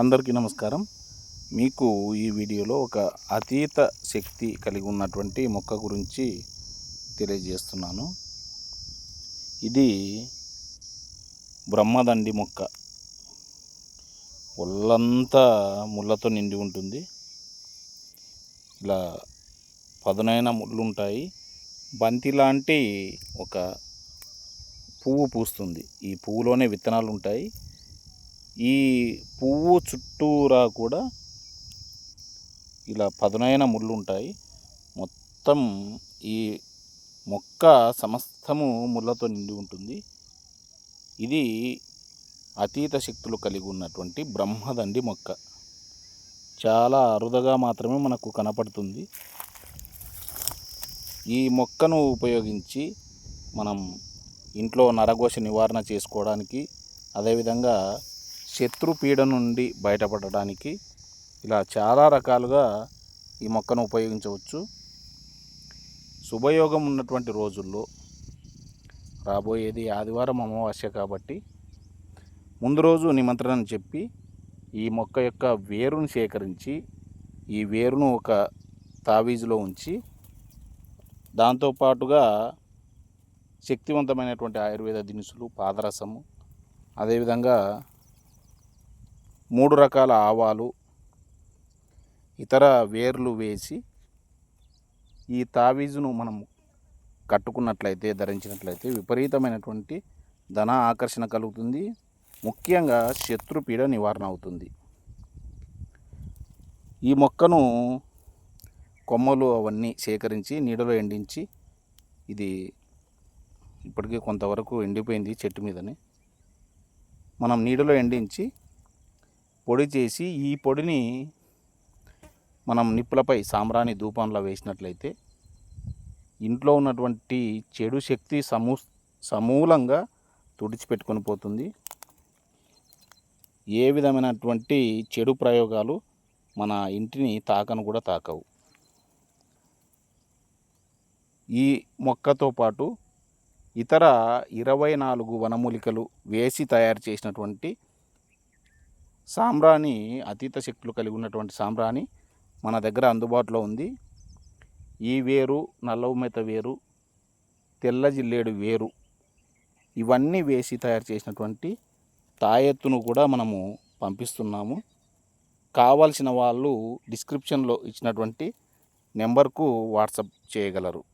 అందరికీ నమస్కారం. మీకు ఈ వీడియోలో ఒక అతీత శక్తి కలిగి ఉన్నటువంటి మొక్క గురించి తెలియజేస్తున్నాను. ఇది బ్రహ్మదండి మొక్క. ఒళ్ళంతా ముళ్ళతో నిండి ఉంటుంది. ఇలా పదునైన ముళ్ళు ఉంటాయి బంతి లాంటి ఒక పువ్వు పూస్తుంది. ఈ పువ్వులోనే విత్తనాలు ఉంటాయి ఈ పువ్వు చుట్టూరా కూడా ఇలా పదునైన ముళ్ళు ఉంటాయి. మొత్తం ఈ మొక్క సమస్తము ముళ్ళతో నిండి ఉంటుంది. ఇది అతీత శక్తులు కలిగి ఉన్నటువంటి బ్రహ్మదండి మొక్క. చాలా అరుదుగా మాత్రమే మనకు కనపడుతుంది. ఈ మొక్కను ఉపయోగించి మనం ఇంట్లో నరఘోష నివారణ చేసుకోవడానికి అదేవిధంగా శత్రుపీడ నుండి బయటపడడానికి ఇలా చాలా రకాలుగా ఈ మొక్కను ఉపయోగించవచ్చు. శుభయోగం ఉన్నటువంటి రోజుల్లో రాబోయేది ఆదివారం అమావాస్య కాబట్టి ముందు రోజు నిమంత్రణను చెప్పి ఈ మొక్క యొక్క వేరును సేకరించి ఈ వేరును ఒక తావీజులో ఉంచి దాంతోపాటుగా శక్తివంతమైనటువంటి ఆయుర్వేద దినుసులు పాదరసము అదేవిధంగా మూడు రకాల ఆవాలు ఇతర వేర్లు వేసి ఈ తావీజును మనం కట్టుకున్నట్లయితే ధరించినట్లయితే విపరీతమైనటువంటి ధన ఆకర్షణ కలుగుతుంది. ముఖ్యంగా శత్రుపీడ నివారణ అవుతుంది. ఈ మొక్కను కొమ్మలు అవన్నీ సేకరించి నీడలో ఎండించి ఇది ఇప్పటికీ కొంతవరకు ఎండిపోయింది చెట్టు మీదనే. మనం నీడలో ఎండించి పొడి చేసి ఈ పొడిని మనం నిప్పులపై సాంబ్రాణి ధూపంలో వేసినట్లయితే ఇంట్లో ఉన్నటువంటి చెడు శక్తి సమూ సమూలంగా తుడిచిపెట్టుకొని పోతుంది. ఏ విధమైనటువంటి చెడు ప్రయోగాలు మన ఇంటిని తాకను కూడా తాకవు. ఈ మొక్కతో పాటు ఇతర ఇరవై నాలుగు వనమూలికలు వేసి తయారు చేసినటువంటి సాంబ్రాణి అతీత శక్తులు కలిగి ఉన్నటువంటి సాంబ్రాణి మన దగ్గర అందుబాటులో ఉంది. ఈ వేరు నల్లవుమెత వేరు తెల్ల జిల్లేడు వేరు ఇవన్నీ వేసి తయారు చేసినటువంటి తాయెత్తును కూడా మనము పంపిస్తున్నాము. కావాల్సిన వాళ్ళు డిస్క్రిప్షన్లో ఇచ్చినటువంటి నెంబర్కు వాట్సప్ చేయగలరు.